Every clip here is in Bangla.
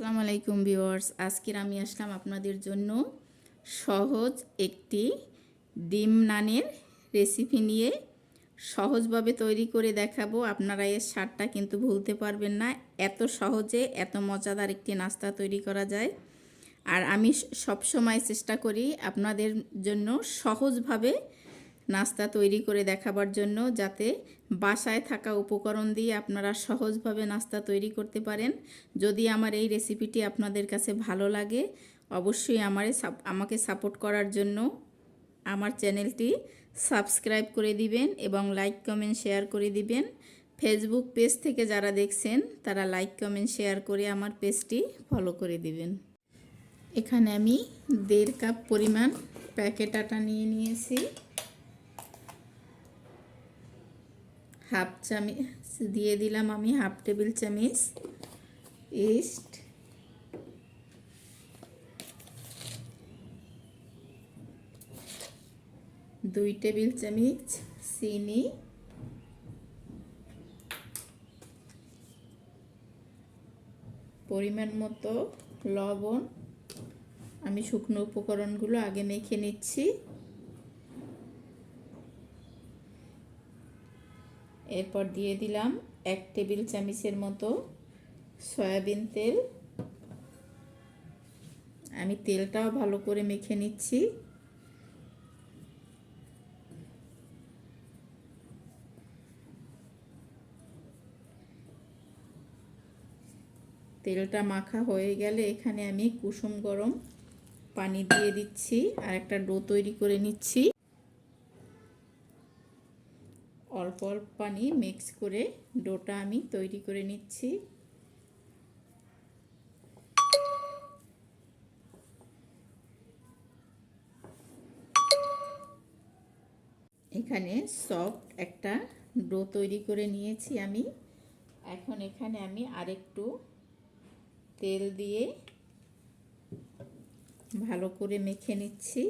আসসালামু আলাইকুম ভিউয়ার্স। আজকের আমি আসলাম আপনাদের জন্য সহজ একটি ডিম নানের রেসিপি নিয়ে সহজভাবে তৈরি করে দেখাবো। আপনারা এর স্বাদটা কিন্তু ভুলতে পারবেন না। এত সহজে এত মজাদার একটি নাস্তা তৈরি করা যায়। আর আমি সব সময় চেষ্টা করি আপনাদের জন্য সহজভাবে নাস্তা তৈরি করে দেখাবার জন্য যাতে বাসায় থাকা উপকরণ দিয়ে আপনারা সহজভাবে নাস্তা তৈরি করতে পারেন। যদি আমার এই রেসিপিটি আপনাদের কাছে ভালো লাগে, অবশ্যই আমারে আমাকে সাপোর্ট করার জন্য আমার চ্যানেলটি সাবস্ক্রাইব করে দিবেন এবং লাইক, কমেন্ট, শেয়ার করে দিবেন। ফেসবুক পেজ থেকে যারা দেখছেন, তারা লাইক, কমেন্ট, শেয়ার করে আমার পেজটি ফলো করে দিবেন। এখানে আমি দেড় কাপ পরিমাণ প্যাকেট আটা নিয়ে নিয়েছি। হাফ চামিচ দিয়ে দিলাম আমি হাফ টেবিল চামিচ ইস্ট। দুই টেবিল চামিচ চিনি। পরিমাণ মতো লবণ। আমি শুকনো উপকরণগুলো আগে মেখে নিচ্ছি। এরপর দিয়ে দিলাম এক টেবিল চামচের মতো সয়াবিন তেল। আমি তেলটাও ভালো করে মেখে নিচ্ছি। তেলটা মাখা হয়ে গেলে এখানে আমি কুসুম গরম পানি দিয়ে দিচ্ছি আর একটা ডো তৈরি করে নিচ্ছি। অল্প অল্প পানি মিক্স করে ডোটা আমি তৈরি করে নিচ্ছি। এখানে সফট একটা ডো তৈরি করে নিয়েছি আমি। এখন এখানে আমি আরেকটু তেল দিয়ে ভালো করে মেখে নিচ্ছি।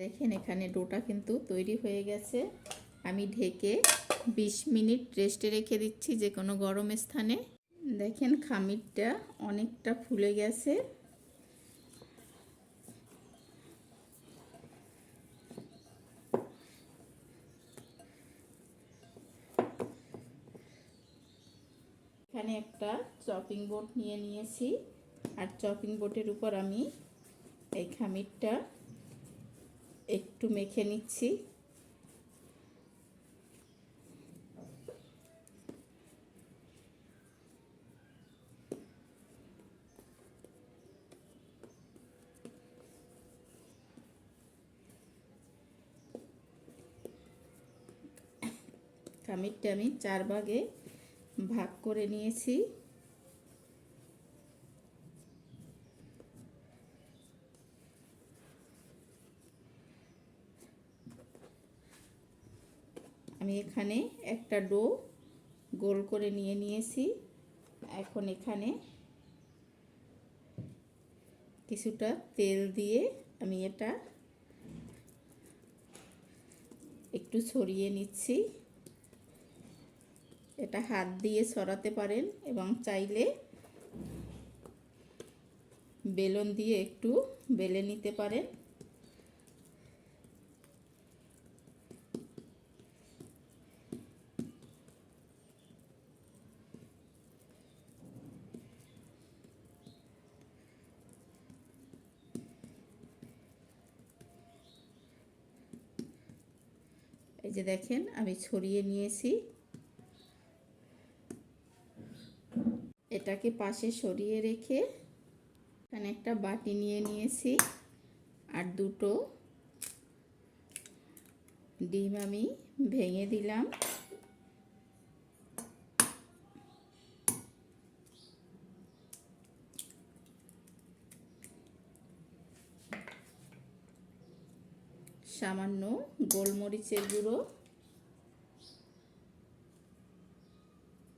দেখেন এখানে ডোটা কিন্তু তৈরি হয়ে গেছে। আমি ঢেকে ২০ মিনিট রেস্টে রেখে দিচ্ছি যে কোনো গরম স্থানে। দেখেন খামিরটা অনেকটা ফুলে গেছে। এখানে একটা চপিং বোর্ড নিয়ে নিয়েছি। আর চপিং বোর্ডের উপর আমি এই খামিরটা একটু মেখে নিচ্ছি। খামিরটা আমি চার ভাগে ভাগ করে নিয়েছি। আমি এখানে একটা ডো গোল করে নিয়ে নিয়েছি। এখন এখানে কিছুটা তেল দিয়ে আমি এটা একটু ছড়িয়ে নিচ্ছি। এটা হাত দিয়ে সরাতে পারেন এবং চাইলে বেলন দিয়ে একটু বেলে নিতে পারেন। এই যে দেখেন, আমি ছড়িয়ে নিয়েছি। এটাকে পাশে সরিয়ে রেখে এখানে একটা বাটি নিয়ে নিয়েছি, আর দুটো ডিম আমি ভেঙে দিলাম। সামান্য গোলমরিচের গুঁড়ো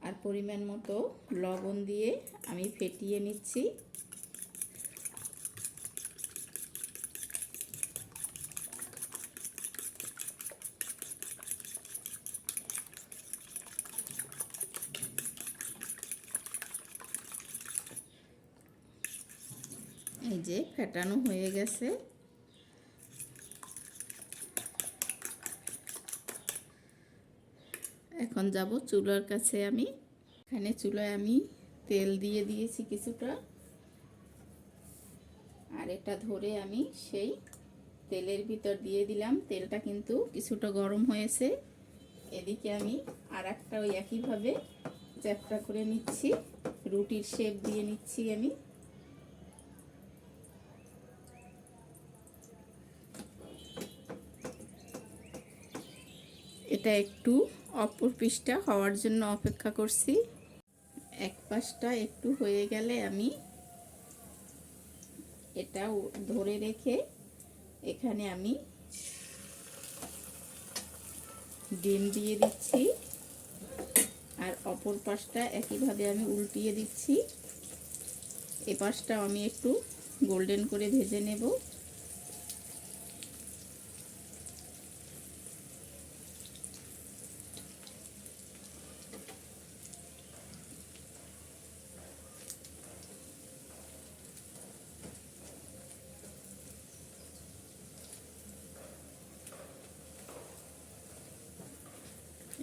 আর পরিমাণ মতো লবণ দিয়ে আমি ফেটিয়ে নিচ্ছি। এই যে ফেটানো হয়ে গেছে। এখন যাব চুলার কাছে আমি। এখানে চুলায় আমি তেল দিয়ে দিয়েছি কিছুটা। আর এটা ধরে আমি সেই তেলের ভিতর দিয়ে দিলাম। তেলটা কিন্তু কিছুটা গরম হয়েছে। এদিকে আমি আর একটা ওই একইভাবে চ্যাপটা করে নিচ্ছি। রুটির শেপ দিয়ে নিচ্ছি আমি। এটা একটু অপর পিসটা হওয়ার জন্য অপেক্ষা করছি। এক পাশটা একটু হয়ে গেলে আমি এটা ধরে রেখে এখানে আমি ডিম দিয়ে দিচ্ছি। আর অপর পাশটা একইভাবে আমি উল্টিয়ে দিচ্ছি। এ পাশটাও আমি একটু গোল্ডেন করে ভেজে নেব।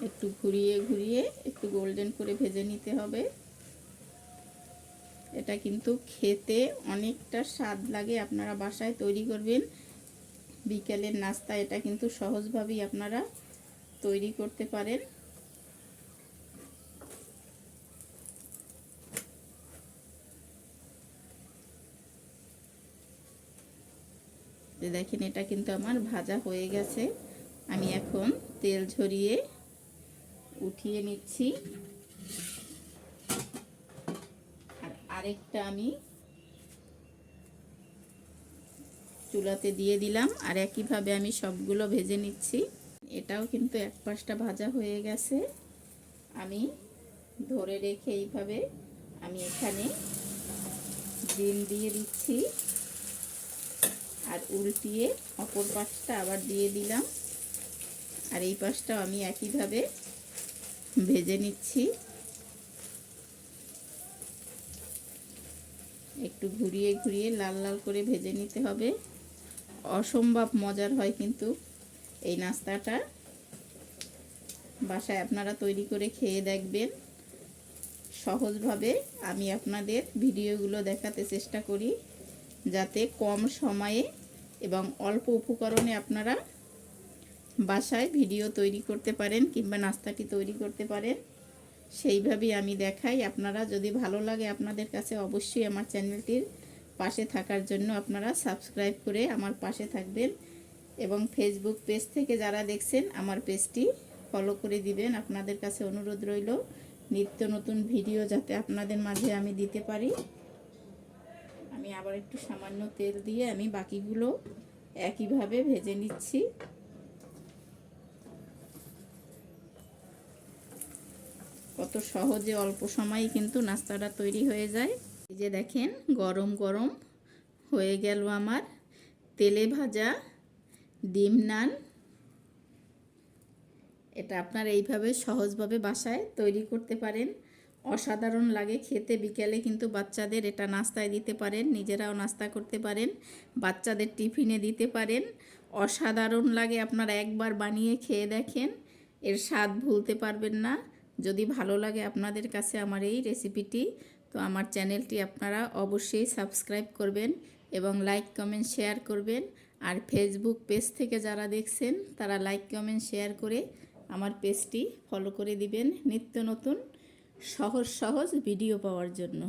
একটু ঘুরিয়ে ঘুরিয়ে একটু গোল্ডেন করে ভেজে নিতে হবে। এটা কিন্তু খেতে অনেকটা স্বাদ লাগে, আপনারা বাসায় তৈরি করবেন। বিকেলের নাস্তা, এটা কিন্তু সহজভাবেই আপনারা তৈরি করতে পারেন। দেখেন, এটা কিন্তু আমার ভাজা হয়ে গেছে। আমি এখন তেল ঝরিয়ে উঠিয়ে নিচ্ছি। আর আরেকটা আমি চুলাতে দিয়ে দিলাম। আর একইভাবে আমি সবগুলো ভেজে নিচ্ছি। এটাও কিন্তু এক পাশটা ভাজা হয়ে গেছে। আমি ধরে রেখে এইভাবে আমি এখানে ডিম দিয়ে দিচ্ছি। আর উল্টিয়ে অপর পাশটা আবার দিয়ে দিলাম। আর এই পাশটাও আমি একইভাবে ভেজে নিচ্ছি। একটু ঘুরিয়ে ঘুরিয়ে লাল লাল করে ভেজে নিতে হবে। অসম্ভব মজার হয় কিন্তু এই নাস্তাটা। বাসায় আপনারা তৈরি করে খেয়ে দেখবেন। সহজভাবে আমি আপনাদের ভিডিওগুলো দেখাতে চেষ্টা করি, যাতে কম সময়ে এবং অল্প উপকরণে আপনারা বাসায় ভিডিও তৈরি করতে পারেন কিংবা নাস্তাটি তৈরি করতে পারেন, সেইভাবেই আমি দেখাই। আপনারা যদি ভালো লাগে আপনাদের কাছে অবশ্যই আমার চ্যানেলটির পাশে থাকার জন্য আপনারা সাবস্ক্রাইব করে আমার পাশে থাকবেন এবং ফেসবুক পেজ থেকে যারা দেখছেন আমার পেজটি ফলো করে দিবেন। আপনাদের কাছে অনুরোধ রইল, নিত্য নতুন ভিডিও যাতে আপনাদের মাঝে আমি দিতে পারি। আমি আবার একটু সামান্য তেল দিয়ে আমি বাকিগুলো একইভাবে ভেজে নিচ্ছি। কত সহজে অল্প সময়ে কিন্তু নাস্তাটা তৈরি হয়ে যায়। এই যে দেখেন, গরম গরম হয়ে গেল আমার তেলে ভাজা ডিম নান। এটা আপনারা এইভাবে সহজভাবে বাসায় তৈরি করতে পারেন। অসাধারণ লাগে খেতে, বিকেলে কিন্তু বাচ্চাদের এটা নাস্তায় দিতে পারেন, নিজেরাও নাস্তা করতে পারেন, বাচ্চাদের টিফিনে দিতে পারেন। অসাধারণ লাগে আপনারা একবার বানিয়ে খেয়ে দেখেন, এর স্বাদ ভুলতে পারবেন না। যদি ভালো লাগে আপনাদের কাছে আমার এই রেসিপিটি, তো আমার চ্যানেলটি আপনারা অবশ্যই সাবস্ক্রাইব করবেন এবং লাইক, কমেন্ট, শেয়ার করবেন। আর ফেসবুক পেজ থেকে যারা দেখছেন, তারা লাইক, কমেন্ট, শেয়ার করে আমার পেজটি ফলো করে দিবেন নিত্য নতুন সহজ সহজ ভিডিও পাওয়ার জন্য।